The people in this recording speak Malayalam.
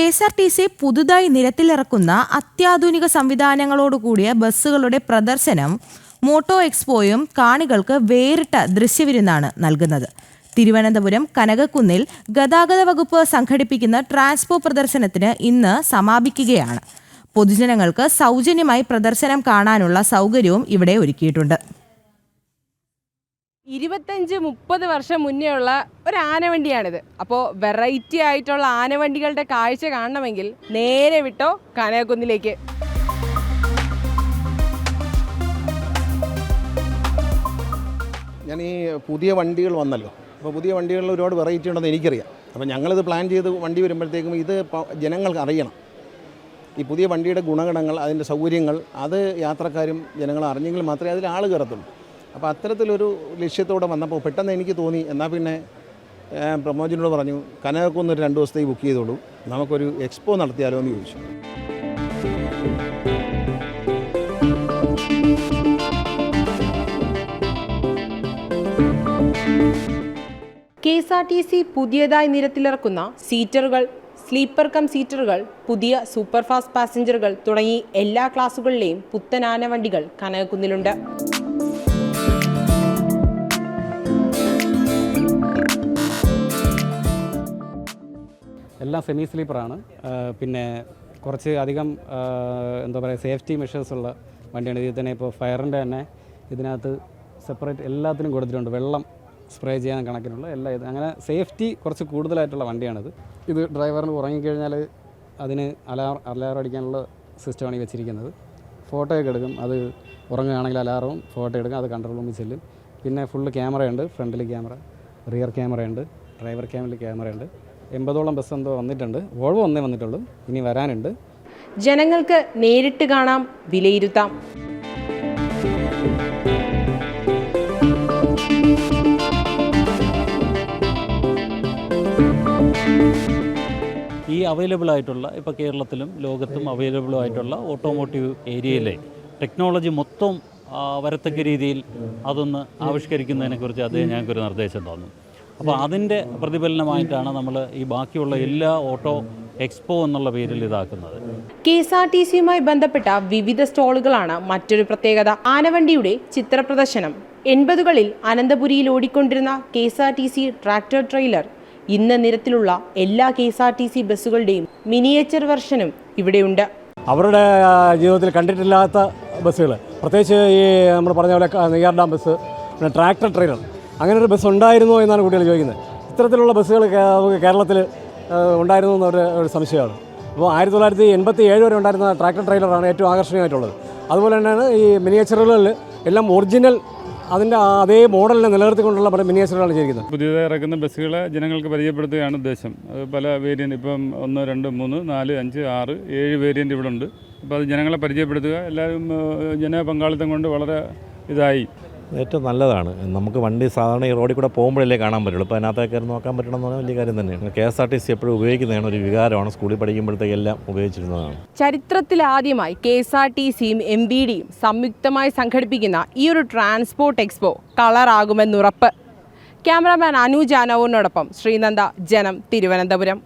K S R T C പുതുതായി നിരത്തിലിറക്കുന്ന അത്യാധുനിക സംവിധാനങ്ങളോടുകൂടിയ ബസ്സുകളുടെ പ്രദർശനം മോട്ടോ എക്സ്പോയും കാണികൾക്ക് വേറിട്ട ദൃശ്യവിരുന്നാണ് നൽകുന്നത്. തിരുവനന്തപുരം കനകക്കുന്നിൽ ഗതാഗത വകുപ്പ് സംഘടിപ്പിക്കുന്ന ട്രാൻസ്പോ പ്രദർശനത്തിന് ഇന്ന് സമാപിക്കുകയാണ്. പൊതുജനങ്ങൾക്ക് സൗജന്യമായി പ്രദർശനം കാണാനുള്ള സൗകര്യവും ഇവിടെ ഒരുക്കിയിട്ടുണ്ട്. ഇരുപത്തഞ്ച് മുപ്പത് വർഷം മുന്നേ ഉള്ള ഒരു ആനവണ്ടിയാണിത് അപ്പോൾ വെറൈറ്റി ആയിട്ടുള്ള ആനവണ്ടികളുടെ കാഴ്ച കാണണമെങ്കിൽ നേരെ വിട്ടോ കനകക്കുന്നിലേക്ക്. ഞാൻ ഈ പുതിയ വണ്ടികൾ വന്നല്ലോ. അപ്പോൾ പുതിയ വണ്ടികളിൽ ഒരുപാട് വെറൈറ്റി ഉണ്ടെന്ന് എനിക്കറിയാം. അപ്പോൾ ഞങ്ങളിത് പ്ലാൻ ചെയ്ത് വണ്ടി വരുമ്പോഴത്തേക്കും ഇത് ജനങ്ങൾക്ക് അറിയണം. ഈ പുതിയ വണ്ടിയുടെ ഗുണഗണങ്ങൾ അതിന്റെ സൗകര്യങ്ങൾ അത് യാത്രക്കാരും ജനങ്ങളും അറിഞ്ഞെങ്കിൽ മാത്രമേ അതിൽ ആൾ കയറത്തുള്ളൂ. അപ്പോൾ അത്തരത്തിലൊരു ലക്ഷ്യത്തോടെ വന്നപ്പോൾ പെട്ടെന്ന് എനിക്ക് തോന്നി എന്നാൽ പിന്നെ പ്രമോജിനോട് പറഞ്ഞു കനകക്കൊന്ന് ഒരു രണ്ട് ദിവസത്തേക്ക് ബുക്ക് ചെയ്തോളൂ നമുക്കൊരു എക്സ്പോ നടത്തിയാലോ എന്ന് ചോദിച്ചു. K S R T C പുതിയതായി നിരത്തിലിറക്കുന്ന സീറ്ററുകൾ സ്ലീപ്പർ കം സീറ്ററുകൾ പുതിയ സൂപ്പർ ഫാസ്റ്റ് പാസഞ്ചറുകൾ തുടങ്ങി എല്ലാ ക്ലാസുകളിലെയും പുത്തനാന വണ്ടികൾ കനകക്കുന്നിലുണ്ട്. എല്ലാം സെമി സ്ലീപ്പറാണ് പിന്നെ കുറച്ച് അധികം എന്താ പറയുക സേഫ്റ്റി മെഷേഴ്സ് ഉള്ള വണ്ടിയാണ്. ഇതിൽ തന്നെ ഇപ്പോൾ ഫയറിന്റെ തന്നെ ഇതിനകത്ത് സെപ്പറേറ്റ് എല്ലാത്തിനും കൊടുത്തിട്ടുണ്ട്. വെള്ളം സ്പ്രേ ചെയ്യാൻ കണക്കിനുള്ള എല്ലാ ഇത്. അങ്ങനെ സേഫ്റ്റി കുറച്ച് കൂടുതലായിട്ടുള്ള വണ്ടിയാണിത്. ഇത് ഡ്രൈവറിന് ഉറങ്ങിക്കഴിഞ്ഞാൽ അതിന് അലാർ അലാറം അടിക്കാനുള്ള സിസ്റ്റമാണ് ഈ വെച്ചിരിക്കുന്നത്. ഫോട്ടോയൊക്കെ എടുക്കും. അത് ഉറങ്ങുകയാണെങ്കിൽ അലാറവും ഫോട്ടോ എടുക്കും. അത് കൺട്രോൾ റൂമിൽ ചെല്ലും. പിന്നെ ഫുള്ള് ക്യാമറയുണ്ട് ഫ്രണ്ടിൽ ക്യാമറ റിയർ ക്യാമറയുണ്ട് ഡ്രൈവർ ക്യാമറയിൽ ക്യാമറയുണ്ട് എൺപതോളം ബസ് എന്തോ വന്നിട്ടുണ്ട്. വോൾവോ ഒന്നേ വന്നിട്ടുള്ളൂ. ഇനി വരാനുണ്ട്. ജനങ്ങൾക്ക് നേരിട്ട് കാണാം വിലയിരുത്താം. ഈ അവൈലബിൾ ആയിട്ടുള്ള ഇപ്പോൾ കേരളത്തിലും ലോകത്തും അവൈലബിൾ ആയിട്ടുള്ള ഓട്ടോമോട്ടീവ് ഏരിയയിലെ ടെക്നോളജി മൊത്തം വരത്തക്ക രീതിയിൽ അതൊന്ന് ആവിഷ്കരിക്കുന്നതിനെക്കുറിച്ച് അദ്ദേഹം ഞങ്ങൾക്കൊരു നിർദ്ദേശം തന്നു. അപ്പോൾ അതിന്റെ പ്രതിഫലനമായിട്ടാണ് നമ്മൾ ഈ ബാക്കിയുള്ള എല്ലാ ഓട്ടോ എക്സ്പോ എന്നുള്ള പേരിൽ ഇതാക്കുന്നത്. കെ എസ് ആർ ടി സിയുമായി ബന്ധപ്പെട്ട വിവിധ സ്റ്റോളുകളാണ് മറ്റൊരു പ്രത്യേകത. ആനവണ്ടിയുടെ ചിത്രപ്രദർശനം. എൺപതുകളിൽ അനന്തപുരിയിൽ ഓടിക്കൊണ്ടിരുന്ന K S R T C tractor trailer. ഇന്ന നിരത്തിലുള്ള എല്ലാ K S R T C ബസ്സുകളുടെയും miniature വെർഷനും ഇവിടെയുണ്ട്. അവരുടെ ജീവിതത്തിൽ കണ്ടിട്ടില്ലാത്ത ബസ്സുകൾ പ്രത്യേകിച്ച് ഈ നമ്മൾ പറഞ്ഞ പോലെ നെയ്യാർ ഡാം ബസ് പിന്നെ ട്രാക്ടർ ട്രെയിലർ. അങ്ങനെ ഒരു ബസ് ഉണ്ടായിരുന്നോ എന്നാണ് കുട്ടികൾ ചോദിക്കുന്നത്. ഇത്തരത്തിലുള്ള ബസ്സുകൾ കേരളത്തിൽ ഉണ്ടായിരുന്നു എന്നൊരു ഒരു സംശയമാണ്. അപ്പോൾ ആയിരത്തി തൊള്ളായിരത്തി എൺപത്തി ഏഴ് വരെ ഉണ്ടായിരുന്ന ട്രാക്ടർ ട്രെയിലറാണ് ഏറ്റവും ആകർഷണീയമായിട്ടുള്ളത്. അതുപോലെ തന്നെയാണ് ഈ മിനിയേച്ചറുകളിൽ എല്ലാം ഒറിജിനൽ അതിന്റെ അതേ മോഡലിനെ നിലനിർത്തിക്കൊണ്ടുള്ള പല മിനിയേച്ചറുകളാണ് ചെയ്തിരിക്കുന്നത്. പുതിയതായി ഇറക്കുന്ന ബസ്സുകളെ ജനങ്ങൾക്ക് പരിചയപ്പെടുത്തുകയാണ് ഉദ്ദേശം. അത് പല വേരിയന്റ് ഇപ്പം ഒന്ന് രണ്ട് മൂന്ന് നാല് അഞ്ച് ആറ് ഏഴ് വേരിയന്റ് ഇവിടെ ഉണ്ട്. അപ്പോൾ അത് ജനങ്ങളെ പരിചയപ്പെടുത്തുക. എല്ലാവരും ജനപങ്കാളിത്തം കൊണ്ട് വളരെ ഇതായി. ഏറ്റവും നല്ലതാണ്. നമുക്ക് വണ്ടി സാധാരണ ഈ റോഡിൽ കൂടെ പോകുമ്പോഴല്ലേ കാണാൻ പറ്റുള്ളൂ. ഇപ്പോൾ അതിനകത്തേക്ക് കയറി നോക്കാൻ പറ്റണം എന്ന് പറഞ്ഞാൽ വലിയ കാര്യം തന്നെയാണ് K S R T C എപ്പോഴും ഉപയോഗിക്കുന്നതാണ് ഒരു വികാരമാണ്. സ്കൂളിൽ പഠിക്കുമ്പോഴത്തേക്കെല്ലാം ഉപയോഗിച്ചിരുന്നതാണ്. ചരിത്രത്തിലാദ്യമായി കെ എസ് ആർ ടി സിയും എം ബി ഡിയും സംയുക്തമായി സംഘടിപ്പിക്കുന്ന ഈ ഒരു ട്രാൻസ്പോർട്ട് എക്സ്പോ കളറാകുമെന്നുറപ്പ് ക്യാമറാമാൻ അനു ജാനോവിനോടൊപ്പം ശ്രീനന്ദ ജനം തിരുവനന്തപുരം.